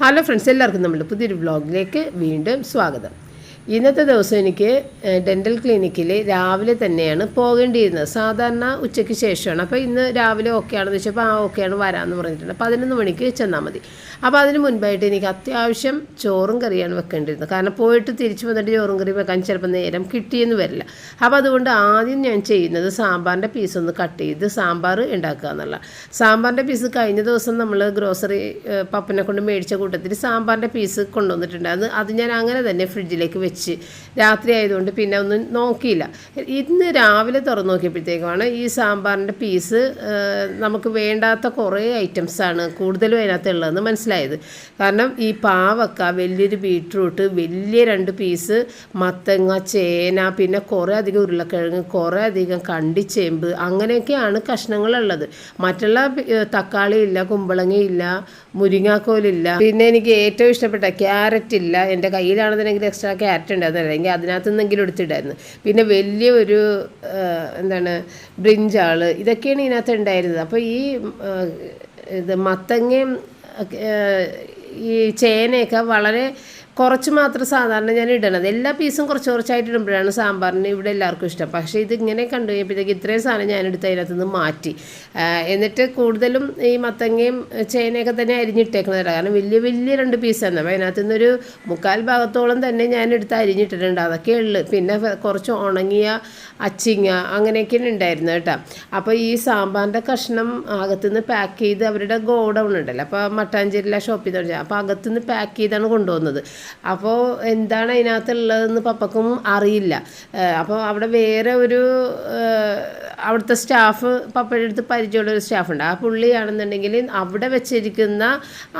Hello friends എല്ലാവർക്കും നമ്മുടെ പുതിയൊരു വ്ളോഗിലേക്ക് വീണ്ടും സ്വാഗതം. ഇന്നത്തെ ദിവസം എനിക്ക് ഡെന്റൽ ക്ലിനിക്കിൽ രാവിലെ തന്നെയാണ് പോകേണ്ടിയിരുന്നത്. സാധാരണ ഉച്ചയ്ക്ക് ശേഷമാണ്. അപ്പോൾ ഇന്ന് രാവിലെ ഓക്കെ ആണെന്ന് വെച്ചപ്പോൾ ആ ഓക്കെയാണ് വരാമെന്ന് പറഞ്ഞിട്ടുണ്ട്. പതിനൊന്ന് മണിക്ക് ചെന്നാൽ മതി. അപ്പോൾ അതിന് മുൻപായിട്ട് എനിക്ക് അത്യാവശ്യം ചോറും കറിയാണ് വെക്കേണ്ടിയിരുന്നത്. കാരണം പോയിട്ട് തിരിച്ച് വന്നിട്ട് ചോറും കറി വെക്കാൻ ചിലപ്പോൾ നേരം കിട്ടിയെന്ന് വരില്ല. അപ്പോൾ അതുകൊണ്ട് ആദ്യം ഞാൻ ചെയ്യുന്നത് സാമ്പാറിന്റെ പീസ് ഒന്ന് കട്ട് ചെയ്ത് സാമ്പാർ ഉണ്ടാക്കുക എന്നുള്ള സാമ്പാറിന്റെ പീസ് കഴിഞ്ഞ ദിവസം നമ്മൾ ഗ്രോസറി പപ്പനെ കൊണ്ട് മേടിച്ച കൂട്ടത്തിൽ സാമ്പാറിന്റെ പീസ് കൊണ്ടുവന്നിട്ടുണ്ടായിരുന്നു. അത് ഞാൻ അങ്ങനെ തന്നെ ഫ്രിഡ്ജിലേക്ക് വെച്ച് രാത്രി ആയതുകൊണ്ട് പിന്നെ ഒന്നും നോക്കിയില്ല. ഇന്ന് രാവിലെ തുറന്നു നോക്കിയപ്പോഴത്തേക്കുമാണ് ഈ സാമ്പാറിന്റെ പീസ് നമുക്ക് വേണ്ടാത്ത കുറേ ഐറ്റംസാണ് കൂടുതലും അതിനകത്ത് ഉള്ളതെന്ന് മനസ്സിലായത്. കാരണം ഈ പാവക്ക വലിയൊരു ബീട്രൂട്ട് വലിയ രണ്ട് പീസ് മത്തങ്ങ ചേന പിന്നെ കുറേ അധികം ഉരുളക്കിഴങ്ങ് കുറേ അധികം കണ്ടിച്ചേമ്പ് അങ്ങനെയൊക്കെയാണ് കഷ്ണങ്ങളുള്ളത്. മറ്റുള്ള തക്കാളി ഇല്ല കുമ്പളങ്ങ ഇല്ല മുരിങ്ങാക്കോലില്ല പിന്നെ എനിക്ക് ഏറ്റവും ഇഷ്ടപ്പെട്ട ക്യാരറ്റ് ഇല്ല. എന്റെ കയ്യിലാണെന്നുണ്ടെങ്കിൽ എക്സ്ട്രാ ക്യാരറ്റ് ഉണ്ടായിരുന്നു അല്ലെങ്കിൽ അതിനകത്ത് നിന്നെങ്കിലും എടുത്തിട്ടായിരുന്നു പിന്നെ വലിയ ഒരു എന്താണ് ബ്രിഞ്ചാൾ ഇതൊക്കെയാണ് ഇതിനകത്ത് ഉണ്ടായിരുന്നത്. അപ്പോൾ ഈ ഇത് മത്തങ്ങയും ഈ ചേനയൊക്കെ വളരെ കുറച്ച് മാത്രം സാധാരണ ഞാൻ ഇടണത്. എല്ലാ പീസും കുറച്ച് കുറച്ചായിട്ട് ഇടുമ്പോഴാണ് സാമ്പാറിന് ഇവിടെ എല്ലാവർക്കും ഇഷ്ടം. പക്ഷേ ഇത് ഇങ്ങനെ കണ്ടു കഴിഞ്ഞപ്പോഴത്തേക്ക് ഇത്രയും സാധനം ഞാൻ എടുത്ത് അതിനകത്ത് നിന്ന് മാറ്റി. എന്നിട്ട് കൂടുതലും ഈ മത്തങ്ങയും ചേനയൊക്കെ തന്നെ അരിഞ്ഞിട്ടേക്കുന്നത് കാരണം വലിയ വലിയ രണ്ട് പീസാണ് അപ്പോൾ അതിനകത്ത് നിന്നൊരു മുക്കാൽ ഭാഗത്തോളം തന്നെ ഞാൻ എടുത്ത് അരിഞ്ഞിട്ടിട്ടുണ്ട്. അതൊക്കെ ഉള്ളു. പിന്നെ കുറച്ച് ഉണങ്ങിയ അച്ചിങ്ങ അങ്ങനെയൊക്കെയാണ് ഉണ്ടായിരുന്നത് കേട്ടോ. അപ്പോൾ ഈ സാമ്പാറിന്റെ കഷ്ണം അകത്തുനിന്ന് പാക്ക് ചെയ്ത് അവരുടെ ഗോഡൗൺ ഉണ്ടല്ലോ. അപ്പോൾ മട്ടാഞ്ചേരിയിലെ ഷോപ്പിൽ നിന്ന്. അപ്പോൾ അകത്തുനിന്ന് പാക്ക് ചെയ്താണ് കൊണ്ടുവന്നത്. അപ്പോൾ എന്താണ് അതിനകത്തുള്ളതെന്ന് പപ്പക്കും അറിയില്ല. അപ്പോൾ അവിടെ വേറെ ഒരു അവിടുത്തെ സ്റ്റാഫ് പപ്പയുടെ അടുത്ത് പരിചയമുള്ള ഒരു സ്റ്റാഫുണ്ട്. ആ പുള്ളിയാണെന്നുണ്ടെങ്കിൽ അവിടെ വെച്ചിരിക്കുന്ന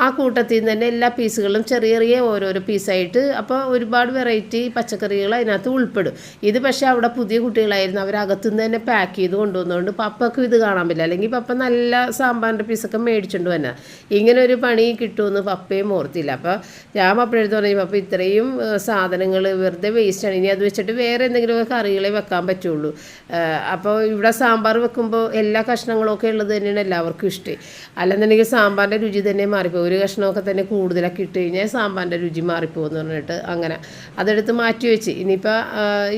ആ കൂട്ടത്തിൽ നിന്ന് തന്നെ എല്ലാ പീസുകളും ചെറിയ ചെറിയ ഓരോരോ പീസായിട്ട് അപ്പോൾ ഒരുപാട് വെറൈറ്റി പച്ചക്കറികൾ അതിനകത്ത് ഉൾപ്പെടും. ഇത് പക്ഷേ അവിടെ പുതിയ കുട്ടികളായിരുന്നു. അവരകത്തുനിന്ന് തന്നെ പാക്ക് ചെയ്ത് കൊണ്ടുവന്നതുകൊണ്ട് പപ്പക്കും ഇത് കാണാൻ പറ്റില്ല. അല്ലെങ്കിൽ പപ്പ നല്ല സാമ്പാറിന്റെ പീസൊക്കെ മേടിച്ചുകൊണ്ട് വന്നാൽ ഇങ്ങനെ ഒരു പണി കിട്ടുമെന്ന് പപ്പയും ഓർത്തില്ല. അപ്പോൾ ഞാൻ പപ്പയെടുത്ത് പറഞ്ഞു പപ്പ ഇത്രയും സാധനങ്ങൾ വെറുതെ വേസ്റ്റാണ് ഇനി അത് വെച്ചിട്ട് വേറെ എന്തെങ്കിലും കറികളെ വെക്കാൻ പറ്റുള്ളൂ. അപ്പോൾ ഇവിടെ സാമ്പാർ വെക്കുമ്പോൾ എല്ലാ കഷ്ണങ്ങളും ഒക്കെ ഉള്ളത് തന്നെയാണ് എല്ലാവർക്കും ഇഷ്ടം. അല്ലെന്നുണ്ടെങ്കിൽ സാമ്പാറിന്റെ രുചി തന്നെ മാറിപ്പോകും. ഒരു കഷ്ണമൊക്കെ തന്നെ കൂടുതലൊക്കെ ഇട്ട് കഴിഞ്ഞാൽ സാമ്പാറിന്റെ രുചി മാറിപ്പോകുമെന്ന് പറഞ്ഞിട്ട് അങ്ങനെ അതെടുത്ത് മാറ്റി വെച്ച്. ഇനിയിപ്പോൾ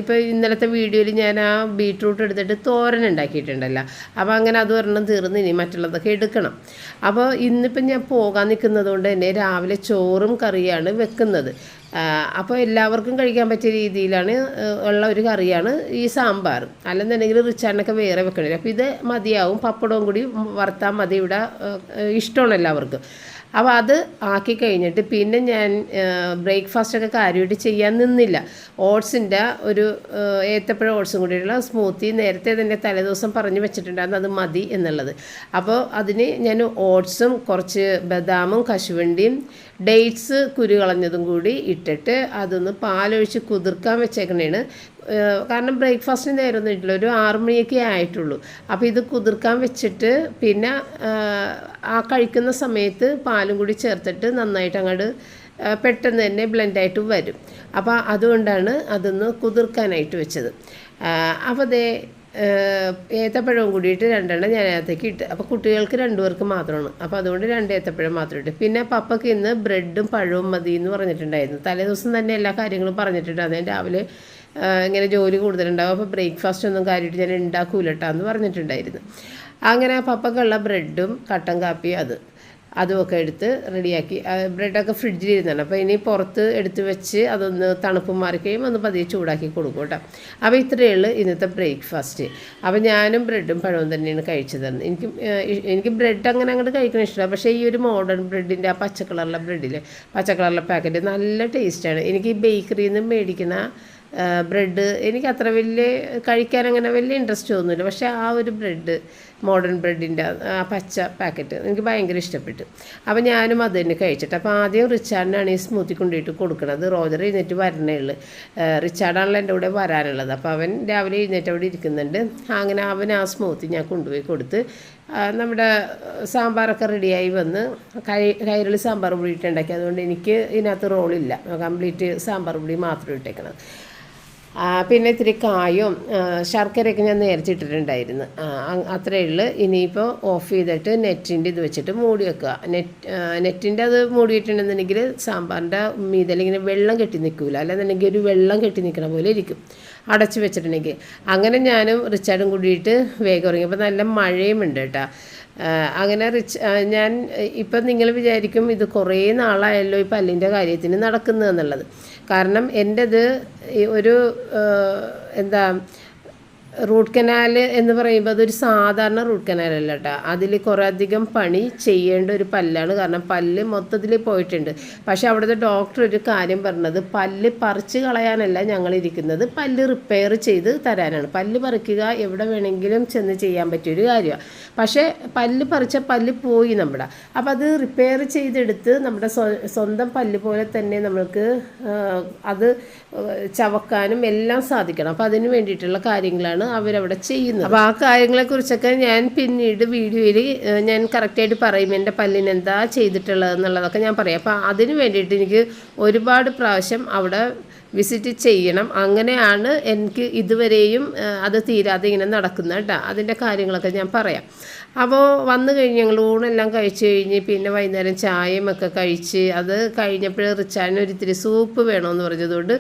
ഇപ്പോൾ ഇന്നലത്തെ വീഡിയോയിൽ ഞാൻ ആ ബീട്രൂട്ട് എടുത്തിട്ട് തോരൻ ഉണ്ടാക്കിയിട്ടുണ്ടല്ലോ. അപ്പോൾ അങ്ങനെ അത് ഒരെണ്ണം തീർന്ന് ഇനി മറ്റുള്ളതൊക്കെ എടുക്കണം. അപ്പോൾ ഇന്നിപ്പോൾ ഞാൻ പോകാൻ നിൽക്കുന്നത് കൊണ്ട് തന്നെ രാവിലെ ചോറും കറിയാണ് വെക്കുന്നത്. ആ, അപ്പോൾ എല്ലാവർക്കും കഴിക്കാൻ പറ്റിയ രീതിയിലാണ് ഉള്ള ഒരു കറിയാണ് ഈ സാമ്പാർ. അല്ലെന്നുണ്ടെങ്കിൽ റിച്ചാറിനൊക്കെ വേറെ വെക്കണേ. അപ്പോൾ ഇത് മതിയാവും പപ്പടവും കൂടി വറുത്താൽ മതി ഇവിടെ ഇഷ്ടമാണ് എല്ലാവർക്കും. അപ്പോൾ അത് ആക്കി കഴിഞ്ഞിട്ട് പിന്നെ ഞാൻ ബ്രേക്ക്ഫാസ്റ്റൊക്കെ കാര്യമായിട്ട് ചെയ്യാൻ നിന്നില്ല. ഓട്സിന്റെ ഒരു ഏത്തപ്പഴ ഓട്സും കൂടിയുള്ള സ്മൂത്തി നേരത്തെ തന്നെ തലേദിവസം പറഞ്ഞു വെച്ചിട്ടുണ്ടായിരുന്നു അത് മതി എന്നുള്ളത്. അപ്പോൾ അതിന് ഞാൻ ഓട്സും കുറച്ച് ബദാമും കശുവണ്ടിയും ഡേറ്റ്സ് കുരു കളഞ്ഞതും കൂടി ഇട്ടിട്ട് അതൊന്ന് പാലൊഴിച്ച് കുതിർക്കാൻ വെച്ചേക്കണേണ്. കാരണം ബ്രേക്ക്ഫാസ്റ്റിന് നേരമൊന്നും ഇട്ടില്ല. ഒരു ആറുമണിയൊക്കെ ആയിട്ടുള്ളൂ. അപ്പോൾ ഇത് കുതിർക്കാൻ വെച്ചിട്ട് പിന്നെ ആ കഴിക്കുന്ന സമയത്ത് പാലും കൂടി ചേർത്തിട്ട് നന്നായിട്ട് അങ്ങോട്ട് പെട്ടെന്ന് തന്നെ ബ്ലെൻഡായിട്ട് വരും. അപ്പോൾ അതുകൊണ്ടാണ് അതൊന്ന് കുതിർക്കാനായിട്ട് വെച്ചത്. അപ്പോൾ ഏഹ് ഏത്തപ്പഴവും കൂടിയിട്ട് രണ്ടെണ്ണം ഞാൻ അതിനകത്തേക്ക് ഇട്ട്. അപ്പോൾ കുട്ടികൾക്ക് രണ്ടുപേർക്ക് മാത്രമാണ്. അപ്പോൾ അതുകൊണ്ട് രണ്ട് ഏത്തപ്പഴം മാത്രം ഇട്ട്. പിന്നെ പപ്പയ്ക്ക് ഇന്ന് ബ്രെഡും പഴവും മതി എന്ന് പറഞ്ഞിട്ടുണ്ടായിരുന്നു. തലേദിവസം തന്നെ എല്ലാ കാര്യങ്ങളും പറഞ്ഞിട്ടുണ്ടായിരുന്നു ഞാൻ രാവിലെ ഇങ്ങനെ ജോലി കൂടുതലുണ്ടാവും. അപ്പോൾ ബ്രേക്ക്ഫാസ്റ്റ് ഒന്നും കാര്യമായിട്ട് ഞാൻ ഉണ്ടാക്കൂലട്ടാന്ന് പറഞ്ഞിട്ടുണ്ടായിരുന്നു. അങ്ങനെ പപ്പക്കുള്ള ബ്രെഡും കട്ടൻ കാപ്പിയും അത്. അതുമൊക്കെ എടുത്ത് റെഡിയാക്കി. ബ്രെഡൊക്കെ ഫ്രിഡ്ജിൽ ഇരുന്നാണ് അപ്പോൾ ഇനി പുറത്ത് എടുത്ത് വെച്ച് അതൊന്ന് തണുപ്പ് മാറിക്കുകയും ഒന്ന് പതിയെ ചൂടാക്കി കൊടുക്കും കേട്ടോ. അപ്പോൾ ഇത്രയേ ഉള്ളൂ ഇന്നത്തെ ബ്രേക്ക്ഫാസ്റ്റ്. അപ്പോൾ ഞാനും ബ്രെഡും പഴവും തന്നെയാണ് കഴിച്ചത് എനിക്ക് എനിക്ക് ബ്രെഡ് അങ്ങനെ അങ്ങോട്ട് കഴിക്കണ ഇഷ്ടമാണ് പക്ഷേ ഈ ഒരു മോഡേൺ ബ്രെഡിന്റെ ആ പച്ച കളറിലെ ബ്രെഡിൽ പച്ച കളറിലെ പാക്കറ്റ് നല്ല ടേസ്റ്റാണ്. എനിക്ക് ഈ ബേക്കറിയിൽ നിന്ന് മേടിക്കുന്ന ബ്രെഡ് എനിക്ക് അത്ര വലിയ കഴിക്കാൻ അങ്ങനെ വലിയ ഇൻട്രസ്റ്റ് തോന്നുന്നില്ല പക്ഷേ ആ ഒരു ബ്രെഡ് മോഡേൺ ബ്രെഡിന്റെ ആ പച്ച പാക്കറ്റ് എനിക്ക് ഭയങ്കര ഇഷ്ടപ്പെട്ടു. അപ്പോൾ ഞാനും അത് തന്നെ കഴിച്ചിട്ട്. അപ്പോൾ ആദ്യം റിച്ചാർഡിനാണ് ഈ സ്മൂത്തി കൊണ്ടിട്ട് കൊടുക്കുന്നത് റോജർ എഴുന്നേറ്റ് വരണേ ഉള്ളു. റിച്ചാർഡാണല്ലോ എന്റെ കൂടെ വരാനുള്ളത്. അപ്പോൾ അവൻ രാവിലെ എഴുന്നേറ്റ് അവിടെ ഇരിക്കുന്നുണ്ട്. അങ്ങനെ അവൻ ആ സ്മൂത്തി ഞാൻ കൊണ്ടുപോയി കൊടുത്ത് നമ്മുടെ സാമ്പാറൊക്കെ റെഡിയായി വന്ന് കൈ കൈരളി സാമ്പാർ പൊടി ഇട്ടുണ്ടാക്കി അതുകൊണ്ട് എനിക്ക് ഇതിനകത്ത് റോളില്ല കംപ്ലീറ്റ് സാമ്പാർ പൊടി മാത്രം ഇട്ടേക്കണം പിന്നെ ഇത്തിരി കായും ശർക്കരയൊക്കെ ഞാൻ അ- അത്രയേ ഉള്ളൂ. ഇനിയിപ്പോൾ ഓഫ് ചെയ്തിട്ട് നെറ്റിന്റെ ഇത് വെച്ചിട്ട് മൂടി വെക്കുക. നെറ്റ് നെറ്റിന്റെ അത് മൂടിയിട്ടുണ്ടെന്നുണ്ടെങ്കിൽ സാമ്പാറിന്റെ മീതലിങ്ങനെ വെള്ളം കെട്ടി നിൽക്കില്ല അല്ലെന്നുണ്ടെങ്കിൽ ഒരു വെള്ളം കെട്ടി നിൽക്കണ പോലെ ഇരിക്കും. അടച്ചു വെച്ചിട്ടുണ്ടെങ്കിൽ. അങ്ങനെ ഞാനും റിച്ചാർഡും കൂടിയിട്ട് വേഗം ഇറങ്ങി അപ്പോൾ നല്ല മഴയും ഉണ്ട് കേട്ടോ. അങ്ങനെ റിച്ച് ഞാൻ ഇപ്പം നിങ്ങൾ വിചാരിക്കും ഇത് കുറേ നാളായല്ലോ ഈ പല്ലിന്റെ കാര്യത്തിന് നടക്കുന്നതെന്നുള്ളത് കാരണം എന്റെത് ഒരു എന്താ റൂട്ട് കനാൽ എന്ന് പറയുമ്പോൾ അതൊരു സാധാരണ റൂട്ട് കനാലല്ല കേട്ടോ അതിൽ കുറേ അധികം പണി ചെയ്യേണ്ട ഒരു പല്ലാണ്. കാരണം പല്ല് മൊത്തത്തിൽ പോയിട്ടുണ്ട്. പക്ഷേ അവിടുത്തെ ഡോക്ടർ ഒരു കാര്യം പറഞ്ഞത് പല്ല് പറിച്ച് കളയാനല്ല ഞങ്ങൾ ഇരിക്കുന്നത്. പല്ല് റിപ്പയർ ചെയ്ത് തരാനാണ്. പല്ല് പറിക്കുക എവിടെ വേണമെങ്കിലും ചെന്ന് ചെയ്യാൻ പറ്റിയൊരു കാര്യമാണ് പക്ഷേ പല്ല് പറിച്ച പല്ല് പോയി നമ്മുടെ. അപ്പോൾ അത് റിപ്പയർ ചെയ്തെടുത്ത് നമ്മുടെ സ്വന്തം പല്ല് പോലെ തന്നെ നമ്മൾക്ക് അത് ചവക്കാനും എല്ലാം സാധിക്കണം. അപ്പോൾ അതിന് വേണ്ടിയിട്ടുള്ള കാര്യങ്ങളാണ് അവരവിടെ ചെയ്യുന്നത്. അപ്പോൾ ആ കാര്യങ്ങളെക്കുറിച്ചൊക്കെ ഞാൻ പിന്നീട് വീഡിയോയിൽ ഞാൻ കറക്റ്റായിട്ട് പറയും എന്റെ പല്ലിന് എന്താ ചെയ്തിട്ടുള്ളത്? എന്നുള്ളതൊക്കെ ഞാൻ പറയാം. അപ്പോൾ അതിന് വേണ്ടിയിട്ട് എനിക്ക് ഒരുപാട് പ്രാവശ്യം അവിടെ വിസിറ്റ് ചെയ്യണം. അങ്ങനെയാണ് എനിക്ക് ഇതുവരെയും അത് തീരാതെ ഇങ്ങനെ നടക്കുന്നത് കേട്ടോ. അതിന്റെ കാര്യങ്ങളൊക്കെ ഞാൻ പറയാം. അപ്പോൾ വന്നു കഴിഞ്ഞ് ഞങ്ങൾ ഊണെല്ലാം കഴിച്ച് കഴിഞ്ഞ് പിന്നെ വൈകുന്നേരം ചായയും ഒക്കെ കഴിച്ച് അത് കഴിഞ്ഞപ്പോൾ റിച്ചാന് ഒരിത്തിരി സൂപ്പ് വേണമെന്ന് പറഞ്ഞതുകൊണ്ട്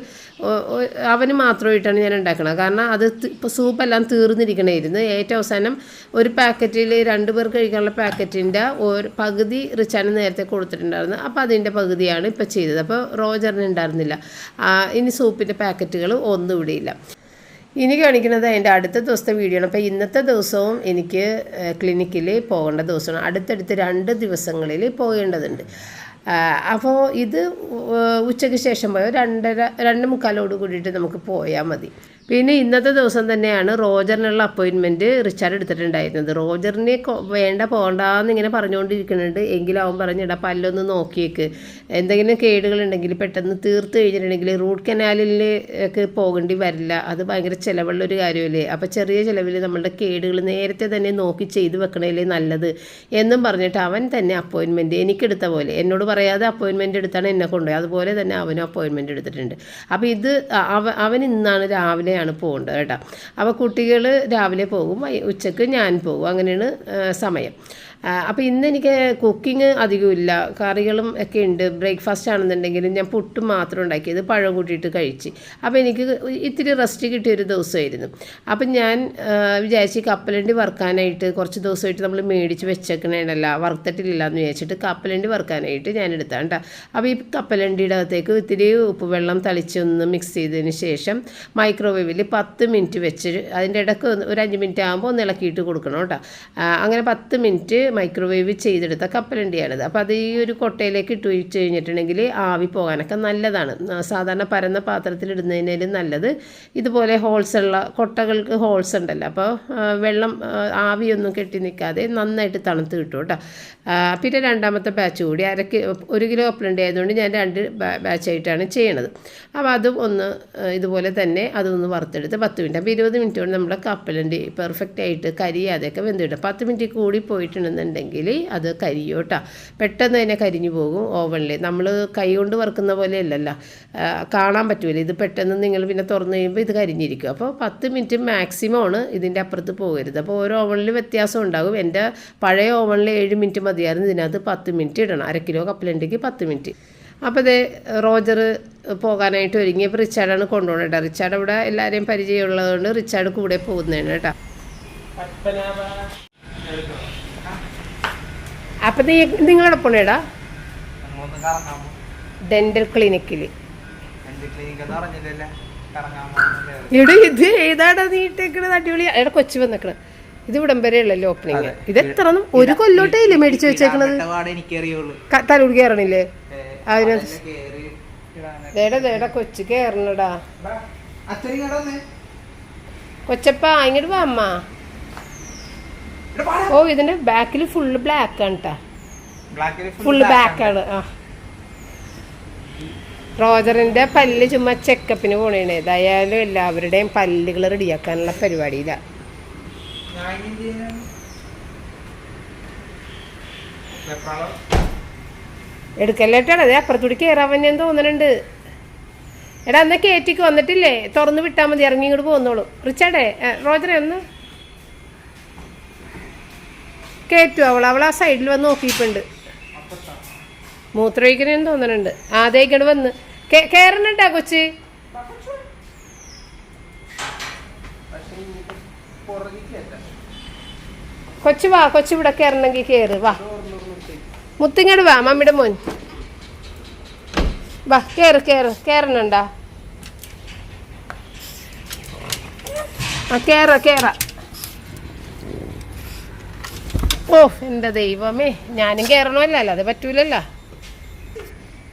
അവന് മാത്രമായിട്ടാണ് ഞാൻ ഉണ്ടാക്കുന്നത് കാരണം അത് ഇപ്പോൾ സൂപ്പെല്ലാം തീർന്നിരിക്കണമായിരുന്നു ഏറ്റവും അവസാനം ഒരു പാക്കറ്റിൽ രണ്ട് പേർ കഴിക്കാനുള്ള പാക്കറ്റിന്റെ ഒരു പകുതി റിച്ചാന് നേരത്തെ കൊടുത്തിട്ടുണ്ടായിരുന്നു. അപ്പോൾ അതിന്റെ പകുതിയാണ് ഇപ്പോൾ ചെയ്തത്. അപ്പോൾ റോജറിന് ഉണ്ടായിരുന്നില്ല. ഇനി സൂപ്പിന്റെ പാക്കറ്റുകൾ ഒന്നും ഇവിടെയില്ല ഇനി കാണിക്കുന്നത് എന്റെ അടുത്ത ദിവസത്തെ വീഡിയോ ആണ് അപ്പോൾ ഇന്നത്തെ ദിവസവും എനിക്ക് ക്ലിനിക്കിൽ പോകേണ്ട ദിവസമാണ്. അടുത്തടുത്ത് രണ്ട് ദിവസങ്ങളിൽ പോകേണ്ടതുണ്ട്. അപ്പോൾ ഇത് ഉച്ചയ്ക്ക് ശേഷം പോയോ രണ്ടര രണ്ട് മുക്കാലോട് കൂടിയിട്ട് നമുക്ക് പോയാൽ മതി. പിന്നെ ഇന്നത്തെ ദിവസം തന്നെയാണ് റോജറിനുള്ള അപ്പോയിൻമെന്റ് റിച്ചാർഡ് എടുത്തിട്ടുണ്ടായിരുന്നത്. റോജറിന് വേണ്ട പോകണ്ടെന്ന് ഇങ്ങനെ പറഞ്ഞുകൊണ്ടിരിക്കുന്നുണ്ട് എങ്കിലും അവൻ പറഞ്ഞിടാ പല്ലൊന്ന് നോക്കിയേക്ക്. എന്തെങ്കിലും കേടുകളുണ്ടെങ്കിൽ പെട്ടെന്ന് തീർത്ത് കഴിഞ്ഞിട്ടുണ്ടെങ്കിൽ റൂട്ട് കനാലിലേക്ക് പോകേണ്ടി വരില്ല. അത് ഭയങ്കര ചിലവുള്ളൊരു കാര്യമല്ലേ? അപ്പോൾ ചെറിയ ചിലവിൽ നമ്മളുടെ കേടുകൾ നേരത്തെ തന്നെ നോക്കി ചെയ്ത് വെക്കണേലേ നല്ലത്? എന്നും പറഞ്ഞിട്ട് അവൻ തന്നെ അപ്പോയിൻമെന്റ് എനിക്കെടുത്ത പോലെ. എന്നോട് പറയാതെ അപ്പോയിൻമെന്റ് എടുത്താണ് എന്നെ കൊണ്ടുപോയി അതുപോലെ തന്നെ അവനും അപ്പോയിൻമെന്റ് എടുത്തിട്ടുണ്ട്. അപ്പോൾ ഇത് അവ അവൻ ഇന്നാണ് രാവിലെയാണ് പോകേണ്ടത് കേട്ടോ. അപ്പോൾ കുട്ടികൾ രാവിലെ പോകും ഉച്ചയ്ക്ക് ഞാൻ പോകും. അങ്ങനെയാണ് സമയം. അപ്പോൾ ഇന്ന് എനിക്ക് കുക്കിംഗ് അധികമില്ല കറികളും ഒക്കെ ഉണ്ട്. ബ്രേക്ക്ഫാസ്റ്റ് ആണെന്നുണ്ടെങ്കിലും ഞാൻ പുട്ട് മാത്രം ഉണ്ടാക്കിയത് പഴം കൂട്ടിയിട്ട് കഴിച്ച്. അപ്പോൾ എനിക്ക് ഇത്തിരി റെസ്റ്റ് കിട്ടിയ ഒരു ദിവസമായിരുന്നു. അപ്പം ഞാൻ വിചാരിച്ച് കപ്പലണ്ടി വറുക്കാനായിട്ട് കുറച്ച് ദിവസമായിട്ട് നമ്മൾ മേടിച്ച് വെച്ചേക്കണേണല്ല. വറുത്തിട്ടില്ല എന്ന് വിചാരിച്ചിട്ട് കപ്പലണ്ടി വറുക്കാനായിട്ട് ഞാൻ എടുത്താണ് കേട്ടോ അപ്പോൾ ഈ കപ്പലണ്ടിയുടെ അകത്തേക്ക് ഇത്തിരി ഉപ്പുവെള്ളം തളിച്ചൊന്ന് മിക്സ് ചെയ്തതിന് ശേഷം മൈക്രോവേവിൽ പത്ത് മിനിറ്റ് വെച്ച് അതിന്റെ ഇടയ്ക്ക് ഒരു അഞ്ച് മിനിറ്റ് ആകുമ്പോൾ ഒന്ന് ഇളക്കിയിട്ട് കൊടുക്കണം കേട്ടോ അങ്ങനെ പത്ത് മിനിറ്റ് മൈക്രോവേവ് ചെയ്തെടുത്ത കപ്പലണ്ടിയാണിത്. അപ്പോൾ അത് ഈ ഒരു കൊട്ടയിലേക്ക് ഇട്ട് വെച്ച് കഴിഞ്ഞിട്ടുണ്ടെങ്കിൽ ആവി പോകാനൊക്കെ നല്ലതാണ്. സാധാരണ പരന്ന പാത്രത്തിൽ ഇടുന്നതിനേലും നല്ലത്. ഇതുപോലെ ഹോൾസ് ഉള്ള കൊട്ടകൾക്ക് ഹോൾസ് ഉണ്ടല്ലോ. അപ്പോൾ വെള്ളം ആവിയൊന്നും കെട്ടി നിൽക്കാതെ നന്നായിട്ട് തണുത്ത് കിട്ടും കേട്ടോ. പിന്നെ രണ്ടാമത്തെ ബാച്ച് കൂടി അര ഒരു കിലോ കപ്പലണ്ടി ആയതുകൊണ്ട് ഞാൻ രണ്ട് ബാച്ചായിട്ടാണ് ചെയ്യണത്. അപ്പോൾ അതും ഒന്ന് ഇതുപോലെ തന്നെ അതൊന്ന് വറുത്തെടുത്ത് പത്ത് മിനിറ്റ് അപ്പോൾ ഇരുപത് മിനിറ്റ് കൊണ്ട് നമ്മുടെ കപ്പലണ്ടി പെർഫെക്റ്റ് ആയിട്ട് കരിയാതെയൊക്കെ വെന്തിടും പത്ത് മിനിറ്റ് കൂടി പോയിട്ടുണ്ടെന്നുണ്ടെങ്കിൽ അത് കരിയോ കേട്ടോ പെട്ടെന്ന് തന്നെ കരിഞ്ഞു പോകും ഓവനിൽ നമ്മൾ കൈ കൊണ്ട് വറുക്കുന്ന പോലെ അല്ലല്ലോ. കാണാൻ പറ്റൂല. ഇത് പെട്ടെന്ന് നിങ്ങൾ പിന്നെ തുറന്നു കഴിയുമ്പോൾ ഇത് കരിഞ്ഞിരിക്കും. അപ്പോൾ പത്ത് മിനിറ്റ് മാക്സിമം ആണ് ഇതിന്റെ അപ്പുറത്ത് പോകരുത്. അപ്പോൾ ഓരോ ഓവനിൽ വ്യത്യാസം ഉണ്ടാകും. എന്റെ പഴയ ഓവനിൽ ഏഴ് മിനിറ്റ് മതിയായിരുന്നു. ഇതിനകത്ത് പത്ത് മിനിറ്റ് ഇടണം. അര കിലോ കപ്പലണ്ടിക്ക് പത്ത് മിനിറ്റ്. അപ്പോൾ അതേ റോജർ പോകാനായിട്ട് ഒരുങ്ങിയപ്പോൾ റിച്ചാർഡാണ് കൊണ്ടുപോകണം കേട്ടോ. റിച്ചാർഡ് അവിടെ എല്ലാവരെയും പരിചയമുള്ളതുകൊണ്ട് റിച്ചാർഡ് കൂടെ പോകുന്നതാണ് കേട്ടോ. അപ്പം നീ നിങ്ങളുടെ പോണേടാ ഡെന്റൽ ക്ലിനിക്കിൽ എടാ ഇത് ഏതാടാ നീ ഇട്ടേക്കണത്? അടിപൊളി എടാ കൊച്ചു വന്നേക്കണ. ഇത് ഇവിടം വരെ ഉള്ളല്ലോ ഓപ്പണിങ് ഇത് എത്ര ഒരു കൊല്ലോട്ടേ ഇല്ലേ മേടിച്ചു വെച്ചേക്കണത്? തലൂടി കയറണില്ലേ അതിന്. ദേടാ ദേടാ കൊച്ചു കയറണടാ ഇങ്ങോട്ട് വന്നേ. കൊച്ചപ്പ അങ്ങോട്ട് വാ അമ്മ. ഓ ഇതിന്റെ ബാക്കിൽ ഫുള്ള് ബ്ലാക്ക് ആണ് കേട്ടാ ഫുള്ള് ബ്ലാക്ക് ബാക്ക് ആണ്. ആ. റോജറിന്റെ പല്ല് ചുമ്മാ ചെക്കപ്പിന് പോണേണ്. ഏതായാലും എല്ലാവരുടെയും പല്ലുകൾ റെഡിയാക്കാനുള്ള പരിപാടിയിലാണ് ഞാൻ ഇനി എന്ത് ചെയ്യാനാണ്? വെപ്രാളം. എടുക്കല്ലേട്ടാണ് അതെ അപ്പുറത്തൂടി കയറാൻ ഞാൻ തോന്നുന്നുണ്ട് എടാ അന്ന് കയറ്റിക്ക് വന്നിട്ടില്ലേ? തുറന്നു വിട്ടാൽ മതി. ഇറങ്ങി ഇങ്ങോട്ട് പോന്നോളൂ. റിച്ചാർഡേ റോജനെ റോജറെ ഒന്ന്. കയറ്റു അവൾ. അവൾ ആ സൈഡിൽ വന്ന് നോക്കിയിട്ടുണ്ട്. മൂത്രമൊഴിക്കണേന്ന് തോന്നുന്നുണ്ട് ആദ്യമായിക്കണ്ട് വന്ന്. കയറണണ്ടാ കൊച്ച്? എത്താം കൊച്ചു വാ കൊച്ചു ഇവിടെ കയറണമെങ്കിൽ കയറ് വാ. മുത്തിങ്ങട് വാ മമ്മിയുടെ മോൻ. വാ കയറ് കയറ് കയറണണ്ടാ ആ കയറ കയറ ഓ എന്റെ ദൈവമേ ഞാനും കയറണമല്ലോ അത് പറ്റൂലല്ലോ.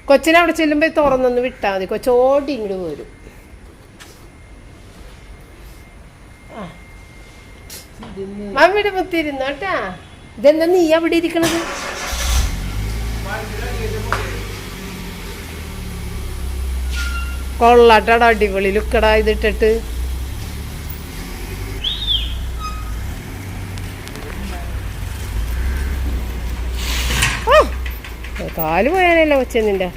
കൊച്ചിനെ അവിടെ ചെല്ലുമ്പോൾ തുറന്നൊന്ന് വിട്ടാൽ മതി കൊച്ചോടി ഇങ്ങോട്ട് പോരും മമ്മിയുടെ മുത്തിരുന്നു കേട്ടാ. ഇതെന്താ നീ അവിടെ ഇരിക്കണത്? കൊള്ളാട്ടാടാ അടിപൊളി ലുക്കടാ ഇതിട്ടിട്ട്. കാൽ പോയാനല്ല നിന്റെ?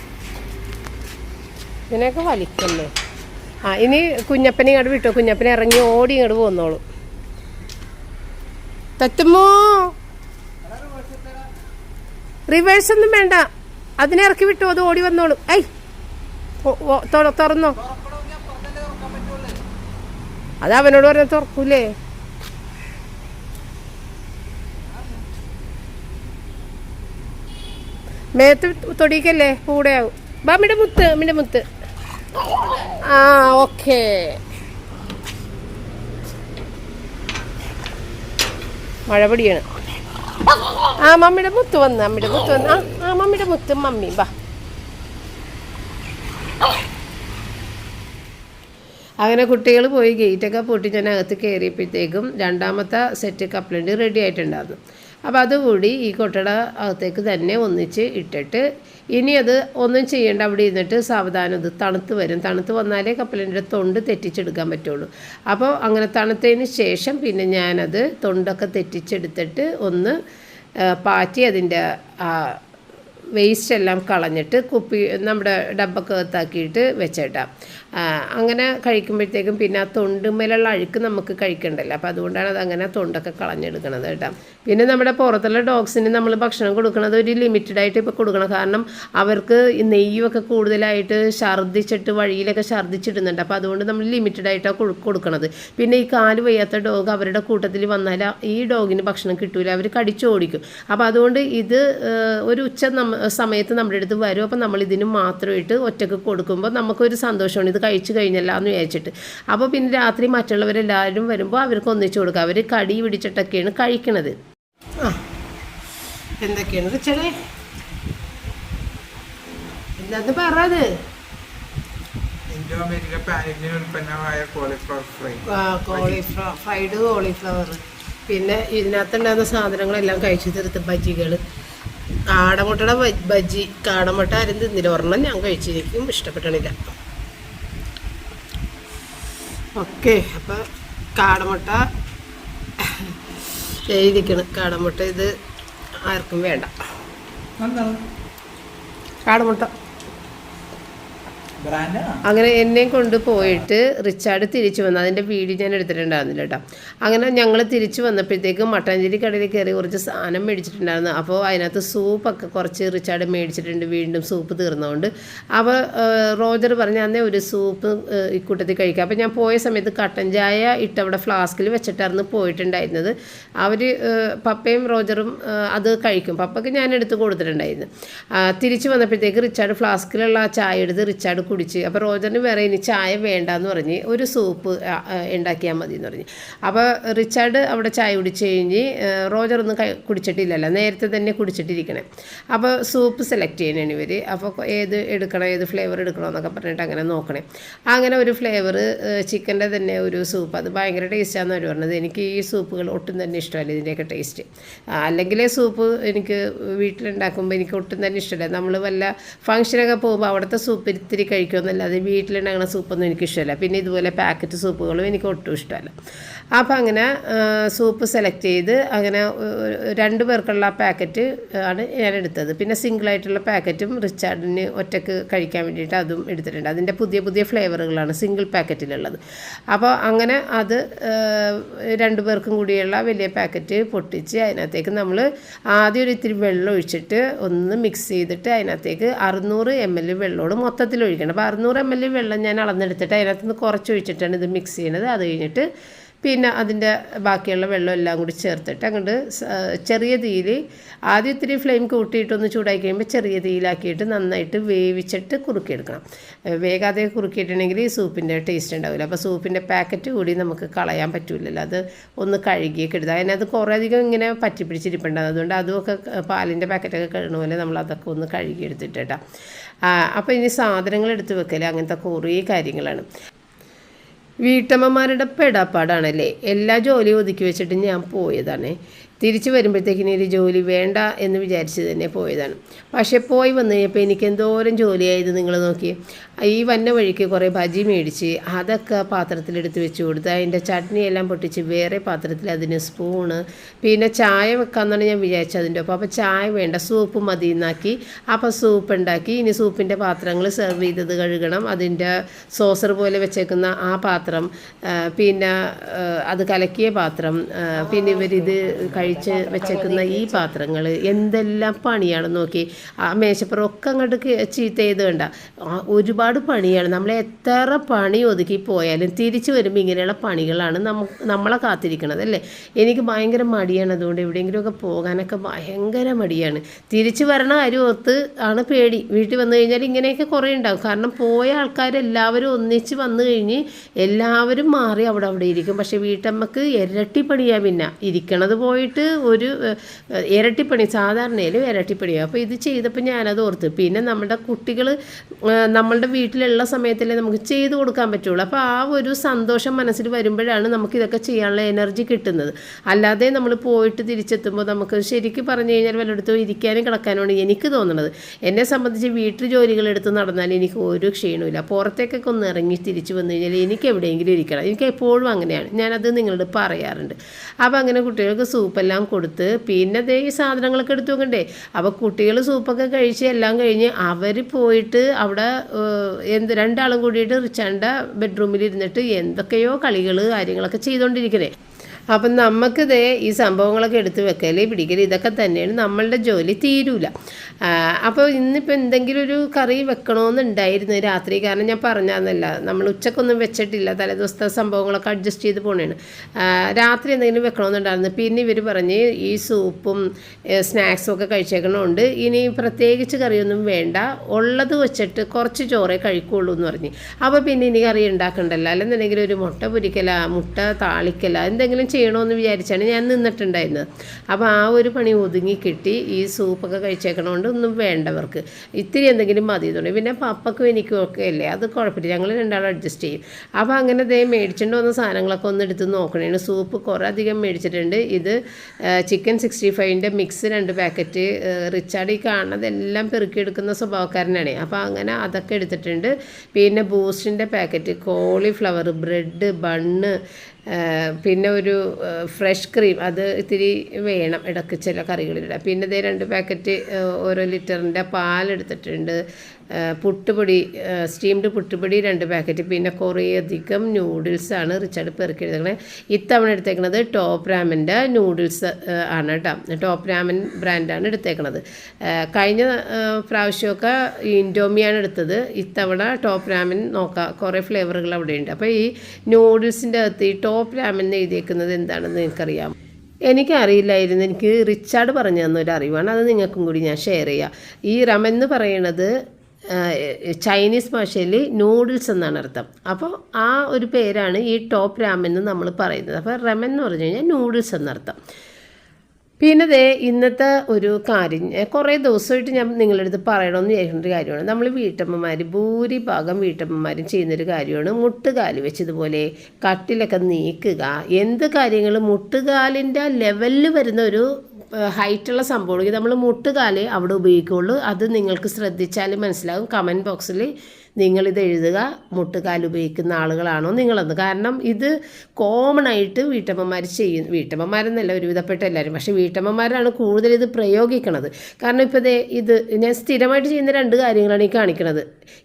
ഇതിനൊക്കെ വലിക്കല്ലേ? ആ ഇനി കുഞ്ഞപ്പനെ ഇങ്ങോട്ട് വിട്ടോ. കുഞ്ഞപ്പനെ ഇറങ്ങി ഓടി ഇങ്ങോട്ട് പോന്നോളൂ. തത്തുമ്മോ റിവേഴ്സ് ഒന്നും വേണ്ട. അതിനെ ഇറക്കി വിട്ടു അത് ഓടി വന്നോളൂ. ഐ തുറന്നോ. അത് അവനോട് പറഞ്ഞാൽ തുറക്കൂലേ? മേത്ത് തൊടിക്കല്ലേ കൂടെയാവും. ബാമിയുടെ മുത്ത് മിടെ മുത്ത് ആ ഓക്കേ. മഴ പിടിയാണ് ആ മമ്മിയുടെ മുത്ത് വന്ന് അമ്മിയുടെ മുത്ത് വന്ന്. ആ ആ മമ്മിയുടെ മുത്ത് മമ്മി വാ. അങ്ങനെ കുട്ടികൾ പോയി ഗേറ്റൊക്കെ പൊട്ടി ഞാൻ അകത്ത് കയറിയപ്പോഴത്തേക്കും രണ്ടാമത്തെ സെറ്റ് കപ്ലന്റ് റെഡി ആയിട്ടുണ്ടായിരുന്നു. അപ്പോൾ അതുകൂടി ഈ കൊട്ടട അകത്തേക്ക് തന്നെ ഒന്നിച്ച് ഇട്ടിട്ട് ഇനി അത് ഒന്നും ചെയ്യേണ്ട അവിടെ ഇരുന്നിട്ട് സാവധാനം ഇത് തണുത്ത് വരും. തണുത്ത് വന്നാലേ കപ്പലിന്റെ തൊണ്ട് തെറ്റിച്ചെടുക്കാൻ പറ്റുള്ളൂ. അപ്പോൾ അങ്ങനെ തണുത്തതിന് ശേഷം പിന്നെ ഞാനത് തൊണ്ടൊക്കെ തെറ്റിച്ചെടുത്തിട്ട് ഒന്ന് പാറ്റി അതിന്റെ വേസ്റ്റ് എല്ലാം കളഞ്ഞിട്ട് കുപ്പി നമ്മുടെ ഡബ്ബൊക്കെ അകത്താക്കിയിട്ട് വെച്ചേട്ടാം അങ്ങനെ കഴിക്കുമ്പോഴത്തേക്കും പിന്നെ ആ തൊണ്ടുമേലുള്ള അഴുക്ക് നമുക്ക് കഴിക്കണ്ടല്ലോ. അപ്പോൾ അതുകൊണ്ടാണ് അത് അങ്ങനെ തൊണ്ടൊക്കെ കളഞ്ഞെടുക്കണത് കേട്ടോ. പിന്നെ നമ്മുടെ പുറത്തുള്ള ഡോഗ്സിന് നമ്മൾ ഭക്ഷണം കൊടുക്കുന്നത് ഒരു ലിമിറ്റഡ് ആയിട്ട് ഇപ്പോൾ കൊടുക്കണം. കാരണം അവർക്ക് നെയ്യൊക്കെ കൂടുതലായിട്ട് ഛർദ്ദിച്ചിട്ട് വഴിയിലൊക്കെ ഛർദ്ദിച്ചിടുന്നുണ്ട്. അപ്പോൾ അതുകൊണ്ട് നമ്മൾ ലിമിറ്റഡ് ആയിട്ടാണ് കൊടു- കൊടുക്കണത്. പിന്നെ ഈ കാൽ വയ്യാത്ത ഡോഗ് അവരുടെ കൂട്ടത്തിൽ വന്നാൽ ഈ ഡോഗിന് ഭക്ഷണം കിട്ടൂല. അവർ കടിച്ചോടിക്കും അപ്പോൾ അതുകൊണ്ട് ഇത് ഒരു ഉച്ച സമയത്ത് നമ്മുടെ അടുത്ത് വരും. അപ്പോൾ നമ്മൾ ഇതിന് മാത്രമായിട്ട് ഒറ്റയ്ക്ക് കൊടുക്കുമ്പോൾ നമുക്കൊരു സന്തോഷമാണ്. ഇത് കഴിച്ചു കഴിഞ്ഞല്ല എന്ന് വിചാരിച്ചിട്ട്. അപ്പോൾ പിന്നെ രാത്രി മറ്റുള്ളവരെല്ലാവരും വരുമ്പോൾ അവർക്ക് ഒന്നിച്ചു കൊടുക്കുക. അവർ കടി പിടിച്ചിട്ടൊക്കെയാണ് കഴിക്കണത്. ആ. എന്തൊക്കെയാണ്? റിച്ചടേ എന്താന്ന് പറത് പാനിന് cauliflower fry cauliflower fried cauliflower പിന്നെ ഇതിനകത്തുണ്ടാകുന്ന സാധനങ്ങളെല്ലാം കഴിച്ചു തീർത്ത് ബജികൾ കാടമുട്ടയുടെ ബജി കാടമുട്ട ആരും തിന്നില്ല. ഒരെണ്ണം ഞാൻ കഴിച്ചിരിക്കും. ഇഷ്ടപ്പെട്ടണില്ല ഓക്കെ അപ്പോൾ കാടമുട്ട എഴുതിക്കണം. കാടമുട്ട ഇത് ആർക്കും വേണ്ട. കാടമുട്ട. അങ്ങനെ എന്നെ കൊണ്ട് പോയിട്ട് റിച്ചാർഡ് തിരിച്ചു വന്നു. അതിന്റെ വീഡിയോ ഞാൻ എടുത്തിട്ടുണ്ടായിരുന്നില്ല കേട്ടോ. അങ്ങനെ ഞങ്ങൾ തിരിച്ചു വന്നപ്പോഴത്തേക്ക് മട്ടാഞ്ചേരി കടയിൽ കയറി കുറച്ച് സാധനം മേടിച്ചിട്ടുണ്ടായിരുന്നു. അപ്പോൾ അതിനകത്ത് സൂപ്പൊക്കെ കുറച്ച് റിച്ചാർഡ് മേടിച്ചിട്ടുണ്ട്. വീണ്ടും സൂപ്പ് തീർന്നതുകൊണ്ട്. അപ്പോൾ റോജർ പറഞ്ഞ അന്നേ ഒരു സൂപ്പ് ഇക്കൂട്ടത്തിൽ കഴിക്കുക അപ്പോൾ ഞാൻ പോയ സമയത്ത് കട്ടൻ ചായ ഇട്ട് അവിടെ ഫ്ലാസ്കിൽ വെച്ചിട്ടായിരുന്നു പോയിട്ടുണ്ടായിരുന്നത്. അവർ പപ്പയും റോജറും അത് കഴിക്കും. പപ്പയ്ക്ക് ഞാൻ എടുത്ത് കൊടുത്തിട്ടുണ്ടായിരുന്നു. തിരിച്ചു വന്നപ്പോഴത്തേക്ക് റിച്ചാർഡ് ഫ്ലാസ്കിലുള്ള ആ ചായ എടുത്ത് റിച്ചാർഡ് കുടിച്ച്. അപ്പോൾ റോജറിന് വേറെ ഇനി ചായ വേണ്ട എന്ന് പറഞ്ഞ് ഒരു സൂപ്പ് ഉണ്ടാക്കിയാൽ മതി എന്ന് പറഞ്ഞ്. അപ്പോൾ റിച്ചാർഡ് അവിടെ ചായ കുടിച്ച് കഴിഞ്ഞ് റോജർ ഒന്നും കുടിച്ചിട്ടില്ലല്ലോ. നേരത്തെ തന്നെ കുടിച്ചിട്ടിരിക്കണേ. അപ്പോൾ സൂപ്പ് സെലക്ട് ചെയ്യണേ ഇവർ അപ്പോൾ ഏത് എടുക്കണം ഏത് ഫ്ലേവർ എടുക്കണം എന്നൊക്കെ പറഞ്ഞിട്ട് അങ്ങനെ നോക്കണേ. അങ്ങനെ ഒരു ഫ്ലേവർ ചിക്കന്റെ തന്നെ ഒരു സൂപ്പ് അത് ഭയങ്കര ടേസ്റ്റാന്ന് അവർ പറഞ്ഞത്. എനിക്ക് ഈ സൂപ്പുകൾ ഒട്ടും തന്നെ ഇഷ്ടമല്ല ഇതിന്റെയൊക്കെ ടേസ്റ്റ് അല്ലെങ്കിൽ സൂപ്പ് എനിക്ക് വീട്ടിലുണ്ടാക്കുമ്പോൾ എനിക്ക് ഒട്ടും തന്നെ ഇഷ്ടമല്ല. നമ്മൾ വല്ല ഫംഗ്ഷനൊക്കെ പോകുമ്പോൾ അവിടുത്തെ സൂപ്പ് ഇത്തിരി കഴിക്കുമെന്നല്ലാതെ വീട്ടിലുണ്ടാകുന്ന സൂപ്പൊന്നും എനിക്കിഷ്ടമല്ല. പിന്നെ ഇതുപോലെ പാക്കറ്റ് സൂപ്പുകളും എനിക്ക് ഒട്ടും ഇഷ്ടമല്ല. അപ്പോൾ അങ്ങനെ സൂപ്പ് സെലക്ട് ചെയ്ത് അങ്ങനെ രണ്ട് പേർക്കുള്ള പാക്കറ്റ് ആണ് ഞാൻ എടുത്തത്. പിന്നെ സിംഗിളായിട്ടുള്ള പാക്കറ്റും റിച്ചാർഡിന് ഒറ്റയ്ക്ക് കഴിക്കാൻ വേണ്ടിയിട്ട് അതും എടുത്തിട്ടുണ്ട്. അതിന്റെ പുതിയ പുതിയ ഫ്ലേവറുകളാണ് സിംഗിൾ പാക്കറ്റിലുള്ളത്. അപ്പോൾ അങ്ങനെ അത് രണ്ട് പേർക്കും കൂടിയുള്ള വലിയ പാക്കറ്റ് പൊട്ടിച്ച് അതിനകത്തേക്ക് നമ്മൾ ആദ്യം ഒരു ഇത്തിരി വെള്ളം ഒഴിച്ചിട്ട് ഒന്ന് മിക്സ് ചെയ്തിട്ട് അതിനകത്തേക്ക് അറുന്നൂറ് എം എൽ വെള്ളമോട് മൊത്തത്തിൽ ഒഴിക്കണം അപ്പോൾ അറുന്നൂറ് എം എൽ വെള്ളം ഞാൻ അളന്നെടുത്തിട്ട് അതിനകത്ത് നിന്ന് കുറച്ച് ഒഴിച്ചിട്ടാണ് ഇത് മിക്സ് ചെയ്യുന്നത് അത് കഴിഞ്ഞിട്ട് പിന്നെ അതിന്റെ ബാക്കിയുള്ള വെള്ളം എല്ലാം കൂടി ചേർത്തിട്ട് അങ്ങോട്ട് ചെറിയ തീയിൽ ആദ്യം ഇത്തിരി ഫ്ലെയിം കൂട്ടിയിട്ടൊന്ന് ചൂടാക്കി കഴിയുമ്പോൾ ചെറിയ തീയിലാക്കിയിട്ട് നന്നായിട്ട് വേവിച്ചിട്ട് കുറുക്കിയെടുക്കണം. വേഗാതെ കുറുക്കിയിട്ടുണ്ടെങ്കിൽ സൂപ്പിന്റെ ടേസ്റ്റ് ഉണ്ടാവില്ല. അപ്പോൾ സൂപ്പിന്റെ പാക്കറ്റ് കൂടി നമുക്ക് കളയാൻ പറ്റില്ലല്ലോ അത് ഒന്ന് കഴുകിയൊക്കെ എടുത്താൽ അതിനകത്ത് കുറേ അധികം ഇങ്ങനെ പറ്റി പിടിച്ചിരിപ്പുണ്ടാകും അതുകൊണ്ട് അതുമൊക്കെ പാലിന്റെ പാക്കറ്റൊക്കെ കഴുകണ പോലെ നമ്മൾ അതൊക്കെ ഒന്ന് കഴുകി കേട്ടോ. അപ്പോൾ ഇനി സാധനങ്ങൾ എടുത്ത് വെക്കൽ അങ്ങനത്തെ കുറേ കാര്യങ്ങളാണ്. വീട്ടമ്മമാരുടെ പെടാപ്പാടാണല്ലേ? എല്ലാ ജോലിയും ഒതുക്കി വെച്ചിട്ട് ഞാൻ പോയതാണ്. തിരിച്ചു വരുമ്പോഴത്തേക്കിന് ഒരു ജോലി വേണ്ട എന്ന് വിചാരിച്ച് തന്നെ പോയതാണ്. പക്ഷേ പോയി വന്നു കഴിഞ്ഞപ്പോൾ എനിക്ക് എന്തോരം ജോലിയായത് നിങ്ങൾ നോക്കി ഈ വന്ന വഴിക്ക് കുറേ ഭജി മേടിച്ച് അതൊക്കെ പാത്രത്തിലെടുത്ത് വെച്ച് കൊടുത്ത് അതിന്റെ ചട്നിയെല്ലാം പൊട്ടിച്ച് വേറെ പാത്രത്തിൽ അതിന് സ്പൂണ് പിന്നെ ചായ വെക്കാമെന്നാണ് ഞാൻ വിചാരിച്ചത് അതിന്റെ ഒപ്പം. അപ്പോൾ ചായ വേണ്ട സൂപ്പ് മതി എന്നാക്കി അപ്പോൾ സൂപ്പ് ഉണ്ടാക്കി. ഇനി സൂപ്പിന്റെ പാത്രങ്ങൾ സെർവ് ചെയ്തത് കഴുകണം. അതിന്റെ സോസർ പോലെ വെച്ചേക്കുന്ന ആ പാത്രം പിന്നെ അത് കലക്കിയ പാത്രം പിന്നെ ഇവരിത് കഴിച്ച് വെച്ചേക്കുന്ന ഈ പാത്രങ്ങൾ എന്തെല്ലാം പണിയാണ് നോക്കി. ആ മേശപ്പുറമൊക്കെ അങ്ങോട്ട് ചീത്ത ചെയ്ത് കണ്ട. ഒരുപാട് പണിയാണ്. നമ്മൾ എത്ര പണി ഒതുക്കി പോയാലും തിരിച്ചു വരുമ്പോൾ ഇങ്ങനെയുള്ള പണികളാണ് നമ്മളെ കാത്തിരിക്കണത് അല്ലേ? എനിക്ക് ഭയങ്കര മടിയാണ്. അതുകൊണ്ട് എവിടെയെങ്കിലുമൊക്കെ പോകാനൊക്കെ ഭയങ്കര മടിയാണ്. തിരിച്ചു വരണ കാര്യം ഓർത്ത് ആണ് പേടി. വീട്ടിൽ വന്നു കഴിഞ്ഞാൽ ഇങ്ങനെയൊക്കെ കുറേ ഉണ്ടാകും കാരണം പോയ ആൾക്കാരെല്ലാവരും ഒന്നിച്ച് വന്നു കഴിഞ്ഞ് എല്ലാവരും മാറി അവിടെ അവിടെ ഇരിക്കും. പക്ഷേ വീട്ടമ്മക്ക് ഇരട്ടി പണിയാ പിന്നെ. ഇരിക്കണത് പോയിട്ട് ഒരു ഏഹ്, ഇരട്ടിപ്പണി സാധാരണയിലും ഇരട്ടിപ്പണിയാണ് അപ്പോൾ ഇത് ചെയ്തപ്പോൾ ഞാനത് ഓർത്ത്. പിന്നെ നമ്മുടെ കുട്ടികൾ നമ്മളുടെ വീട്ടിലുള്ള സമയത്തല്ലേ നമുക്ക് ചെയ്തു കൊടുക്കാൻ പറ്റുള്ളൂ. അപ്പോൾ ആ ഒരു സന്തോഷം മനസ്സിൽ വരുമ്പോഴാണ് നമുക്ക് ഇതൊക്കെ ചെയ്യാനുള്ള എനർജി കിട്ടുന്നത്. അല്ലാതെ നമ്മൾ പോയിട്ട് തിരിച്ചെത്തുമ്പോൾ നമുക്ക് ശരിക്കും പറഞ്ഞു കഴിഞ്ഞാൽ വല്ലയിടത്തും ഇരിക്കാനും കിടക്കാനുമാണ് എനിക്ക് തോന്നുന്നത് എന്നെ സംബന്ധിച്ച് വീട്ടിൽ ജോലികളെടുത്ത് നടന്നാൽ എനിക്ക് ഒരു ക്ഷീണമില്ല പുറത്തേക്കൊക്കെ ഒന്ന് ഇറങ്ങി തിരിച്ചു വന്നു കഴിഞ്ഞാൽ എനിക്ക് എവിടെയെങ്കിലും ഇരിക്കണം. എനിക്ക് എപ്പോഴും അങ്ങനെയാണ്. ഞാനത് നിങ്ങളോട് പറയാറുണ്ട്. അപ്പോൾ അങ്ങനെ കുട്ടികൾക്ക് സൂപ്പെല്ലാം കൊടുത്ത് പിന്നെ ദേ ഈ സാധനങ്ങളൊക്കെ എടുത്തു വെക്കണ്ടേ? അപ്പോൾ കുട്ടികൾ സൂപ്പൊക്കെ കഴിച്ച് എല്ലാം കഴിഞ്ഞ് അവർ പോയിട്ട് അവിടെ എന്ത് രണ്ടാളും കൂടിയിട്ട് റിച്ചാന്റെ ബെഡ്റൂമിൽ ഇരുന്നിട്ട് എന്തൊക്കെയോ കളികൾ കാര്യങ്ങളൊക്കെ ചെയ്തുകൊണ്ടിരിക്കണേ അപ്പം നമുക്ക് ദേ ഈ സംഭവങ്ങളൊക്കെ എടുത്ത് വെക്കൽ പിടിക്കൽ ഇതൊക്കെ തന്നെയാണ് നമ്മളുടെ ജോലി തീരൂല. അപ്പോൾ ഇന്നിപ്പോൾ എന്തെങ്കിലും ഒരു കറി വെക്കണമെന്നുണ്ടായിരുന്നു രാത്രി. കാരണം ഞാൻ പറഞ്ഞാന്നല്ല നമ്മൾ ഉച്ചക്കൊന്നും വെച്ചിട്ടില്ല തലേദിവസത്തെ സംഭവങ്ങളൊക്കെ അഡ്ജസ്റ്റ് ചെയ്ത് പോണേണ്. രാത്രി എന്തെങ്കിലും വെക്കണമെന്നുണ്ടായിരുന്നു പിന്നെ ഇവർ പറഞ്ഞ് ഈ സൂപ്പും സ്നാക്സും ഒക്കെ കഴിച്ചേക്കണമുണ്ട് ഇനി പ്രത്യേകിച്ച് കറിയൊന്നും വേണ്ട. ഉള്ളത് വെച്ചിട്ട് കുറച്ച് ചോറേ കഴിക്കുള്ളൂ എന്ന് പറഞ്ഞ്. അപ്പോൾ പിന്നെ ഇനി കറി ഉണ്ടാക്കണ്ടല്ലോ അല്ലെന്നുണ്ടെങ്കിൽ ഒരു മുട്ട പൊരിക്കല മുട്ട താളിക്കല എന്തെങ്കിലും ചെയ്യണമെന്ന് വിചാരിച്ചാണ് ഞാൻ നിന്നിട്ടുണ്ടായിരുന്നത്. അപ്പോൾ ആ ഒരു പണി ഒതുങ്ങി കിട്ടി. ഈ സൂപ്പൊക്കെ കഴിച്ചേക്കണോണ്ട് ഒന്നും വേണ്ടവർക്ക്. ഇത്തിരി എന്തെങ്കിലും മതി തോന്നി പിന്നെ പപ്പക്കും എനിക്കും ഒക്കെ അല്ലേ? അത് കുഴപ്പമില്ല. ഞങ്ങൾ രണ്ടാളും അഡ്ജസ്റ്റ് ചെയ്യും. അപ്പോൾ അങ്ങനെ ദേ മേടിച്ചിട്ട് വന്ന സാധനങ്ങളൊക്കെ ഒന്ന് എടുത്ത് നോക്കണേണ് സൂപ്പ് കുറേ അധികം മേടിച്ചിട്ടുണ്ട്. ഇത് ചിക്കൻ സിക്സ്റ്റി ഫൈവിന്റെ മിക്സ് രണ്ട് പാക്കറ്റ് റിച്ചാർഡ് ഈ കാണുന്നതെല്ലാം പെറുക്കിയെടുക്കുന്ന സ്വഭാവക്കാരനാണ്. അപ്പോൾ അങ്ങനെ അതൊക്കെ എടുത്തിട്ടുണ്ട്. പിന്നെ ബൂസ്റ്റിന്റെ പാക്കറ്റ് കോളിഫ്ലവർ ബ്രെഡ് ബണ്ണ് പിന്നെ ഒരു ഫ്രഷ് ക്രീം അത് ഇത്തിരി വേണം ഇടയ്ക്ക് ചില കറികളിലിടാം പിന്നെ ഇതേ രണ്ട് പാക്കറ്റ് ഓരോ ലിറ്ററിന്റെ പാലെടുത്തിട്ടുണ്ട്. പുട്ടുപൊടി സ്റ്റീംഡ് പുട്ടുപൊടി രണ്ട് പാക്കറ്റ് പിന്നെ കുറേ അധികം നൂഡിൽസാണ് റിച്ചാർഡ് പെറുക്കി എടുത്തേക്കണത് ഇത്തവണ എടുത്തേക്കണത് ടോപ്പ് റാമിന്റെ നൂഡിൽസ് ആണ് കേട്ടോ ടോപ്പ് റാമൻ ബ്രാൻഡാണ് എടുത്തേക്കണത്. ആ, കഴിഞ്ഞ പ്രാവശ്യമൊക്കെ ഇൻഡോമിയാണ് എടുത്തത്. ഇത്തവണ ടോപ്പ് റാമൻ നോക്കാം. കുറേ ഫ്ലേവറുകൾ അവിടെയുണ്ട്. അപ്പോൾ ഈ നൂഡിൽസിന്റെ അകത്ത് ഈ ടോപ്പ് റാമൻ എഴുതിയേക്കുന്നത് എന്താണെന്ന് എനിക്കറിയാം എനിക്കറിയില്ലായിരുന്നു. എനിക്ക് റിച്ചാർഡ് പറഞ്ഞു തന്നൊരു അറിവാണ്. അത് നിങ്ങൾക്കും കൂടി ഞാൻ ഷെയർ ചെയ്യാം. ഈ റമൻ എന്ന് പറയണത് ആ, ചൈനീസ് ഭാഷയിൽ നൂഡിൽസ് എന്നാണ് അർത്ഥം. അപ്പോൾ ആ ഒരു പേരാണ് ഈ ടോപ്പ് രാമൻ എന്ന് നമ്മൾ പറയുന്നത്. അപ്പോൾ റമൻ എന്ന് പറഞ്ഞു കഴിഞ്ഞാൽ നൂഡിൽസ് എന്നർത്ഥം. പിന്നെ ദേ ഇന്നത്തെ ഒരു കാര്യം കുറേ ദിവസമായിട്ട് ഞാൻ നിങ്ങളുടെ അടുത്ത് പറയണമെന്ന് വിചാരിക്കുന്ന ഒരു കാര്യമാണ്. നമ്മൾ വീട്ടമ്മമാർ ഭൂരിഭാഗം വീട്ടമ്മമാരും ചെയ്യുന്നൊരു കാര്യമാണ് മുട്ടുകാൽ വെച്ചതുപോലെ കട്ടിലൊക്കെ നീക്കുക. എന്ത് കാര്യങ്ങൾ? മുട്ടുകാലിന്റെ ലെവലിൽ വരുന്ന ഒരു ഹൈറ്റുള്ള സംഭവമാണെങ്കിൽ നമ്മൾ മുട്ടുകാൽ അവിടെ ഉപയോഗിക്കുകയുള്ളൂ അത് നിങ്ങൾക്ക് ശ്രദ്ധിച്ചാൽ മനസ്സിലാകും. കമന്റ് ബോക്സിൽ നിങ്ങളിത് എഴുതുക മുട്ടുകാൽ ഉപയോഗിക്കുന്ന ആളുകളാണോ നിങ്ങളെന്ന്. കാരണം ഇത് കോമൺ ആയിട്ട് വീട്ടമ്മമാർ ചെയ്യും വീട്ടമ്മമാരെന്നല്ല ഒരുവിധപ്പെട്ട എല്ലാവരും പക്ഷേ വീട്ടമ്മമാരാണ് കൂടുതൽ ഇത് പ്രയോഗിക്കണത്. കാരണം ഇപ്പോൾ ഇതേ ഇത് ഞാൻ സ്ഥിരമായിട്ട് ചെയ്യുന്ന രണ്ട് കാര്യങ്ങളാണ് ഈ കാണിക്കണത്.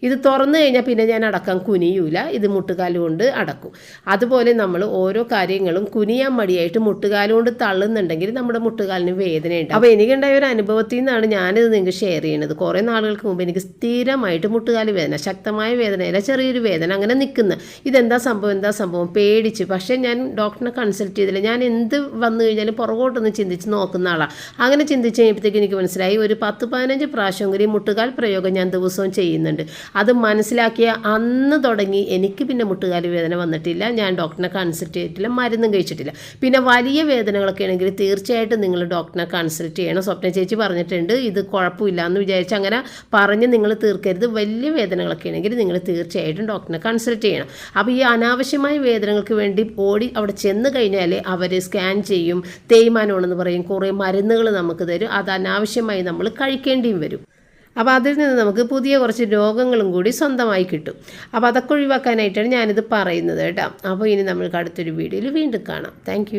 ഇത് തുറന്നു കഴിഞ്ഞാൽ പിന്നെ ഞാൻ അടക്കാൻ കുനിയൂല ഇത് മുട്ടുകാൽ കൊണ്ട് അടക്കും. അതുപോലെ നമ്മൾ ഓരോ കാര്യങ്ങളും കുനിയാൻ മടിയായിട്ട് മുട്ടുകാൽ കൊണ്ട് തള്ളുന്നുണ്ടെങ്കിൽ നമ്മുടെ മുട്ടുകാലിന് വേദനയുണ്ട് അപ്പോൾ എനിക്കുണ്ടായ ഒരു അനുഭവത്തിൽ നിന്നാണ് ഞാനിത് നിങ്ങൾക്ക് ഷെയർ ചെയ്യുന്നത് കുറേ നാളുകൾക്ക് മുമ്പ് എനിക്ക് സ്ഥിരമായിട്ട് മുട്ടുകാൽ വേദന ശക്തമായ വേദനയല്ല ചെറിയൊരു വേദന അങ്ങനെ നിൽക്കുന്നത് ഇതെന്താ സംഭവം? എന്താ സംഭവം? പേടിച്ച്. പക്ഷേ ഞാൻ ഡോക്ടറിനെ കൺസൾട്ട് ചെയ്തില്ല. ഞാൻ എന്ത് വന്നു കഴിഞ്ഞാലും പുറകോട്ടൊന്ന് ചിന്തിച്ച് നോക്കുന്ന ആളാണ് അങ്ങനെ ചിന്തിച്ച് കഴിഞ്ഞപ്പോഴത്തേക്ക് എനിക്ക് മനസ്സിലായി ഒരു പത്ത് പതിനഞ്ച് പ്രാവശ്യം കൂടി മുട്ടുകാൽ പ്രയോഗം ഞാൻ ദിവസവും ചെയ്യുന്നുണ്ട്. അത് മനസ്സിലാക്കിയ അന്ന് തുടങ്ങി എനിക്ക് പിന്നെ മുട്ടുകാൽ വേദന വന്നിട്ടില്ല. ഞാൻ ഡോക്ടറിനെ കൺസൾട്ട് ചെയ്തിട്ടില്ല മരുന്നും കഴിച്ചിട്ടില്ല. പിന്നെ വലിയ വേദനകളൊക്കെ ആണെങ്കിൽ തീർച്ചയായിട്ടും നിങ്ങൾ ഡോക്ടറിനെ കൺസൾട്ട് ചെയ്യണം. സ്വപ്ന ചേച്ചി പറഞ്ഞിട്ടുണ്ട് ഇത് കുഴപ്പമില്ല എന്ന് വിചാരിച്ച് അങ്ങനെ പറഞ്ഞ് നിങ്ങൾ തീർക്കരുത്. വലിയ വേദനകളൊക്കെ ആണെങ്കിൽ നിങ്ങൾ തീർച്ചയായിട്ടും ഡോക്ടറിനെ കൺസൾട്ട് ചെയ്യണം. അപ്പോൾ ഈ അനാവശ്യമായ വേദനകൾക്ക് വേണ്ടി ഓടി അവിടെ ചെന്ന് കഴിഞ്ഞാൽ അവർ സ്കാൻ ചെയ്യും തേയ്മാനമാണെന്ന് പറയും കുറേ മരുന്നുകൾ നമുക്ക് തരും അത് അനാവശ്യമായി നമ്മൾ കഴിക്കേണ്ടിയും വരും. അപ്പോൾ അതിൽ നിന്ന് നമുക്ക് പുതിയ കുറച്ച് രോഗങ്ങളും കൂടി സ്വന്തമായി കിട്ടും. അപ്പോൾ അതൊക്കെ ഒഴിവാക്കാനായിട്ടാണ് ഞാനിത് പറയുന്നത് കേട്ടോ. അപ്പോൾ ഇനി നമ്മൾക്ക് അടുത്തൊരു വീഡിയോയിൽ വീണ്ടും കാണാം. താങ്ക്